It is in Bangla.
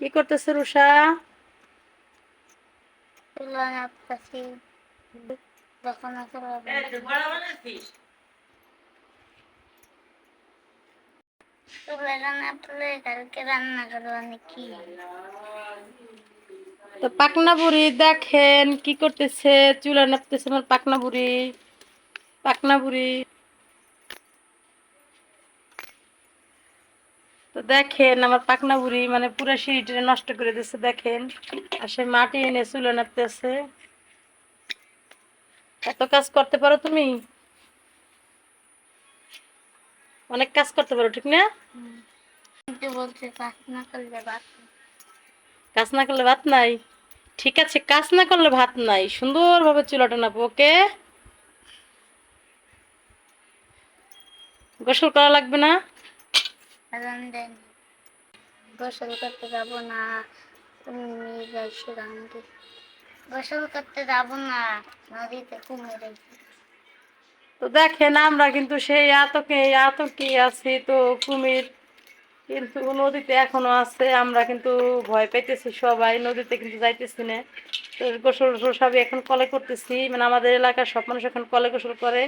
কি করতেছে রুষা তো পাকনা বুড়ি দেখেন কি করতেছে চুলা নাপতেছে আমার পাকনা বুড়ি। পাকনা বুড়ি। তো দেখেন আমার পাকনা বুড়ি মানে পুরো সিঁড়িটা নষ্ট করে দিচ্ছে দেখেন। আর সে মাটি এনে চুলা নাপতেছে এত কাজ করতে পারো তুমি? অনেক কাজ করতে পারো ঠিক না? কাজ না করলে কাজ না করলে ভাত নাই? ঠিক আছে কাজ না করলে ভাত নাই। সুন্দরভাবে চুলাটা নাবো ওকে? গোসল করা লাগবে না? আজান দেন গোসল করতে যাব না তুমি নিয়ে যাইছো গাঙ্গে গোসল করতে যাব না নদীতে কুমির তো দেখেন আমরা কিন্তু সেই আতকে আতকে আছি তো কুমির। কিন্তু নদীতে এখনও আছে আমরা কিন্তু ভয় পাইতেছি সবাই নদীতে কিন্তু যাইতেছি না। তো গোসল টোসল সবই এখন কলে করতেছি মানে আমাদের এলাকার সব মানুষ এখন কলে গোসল করে।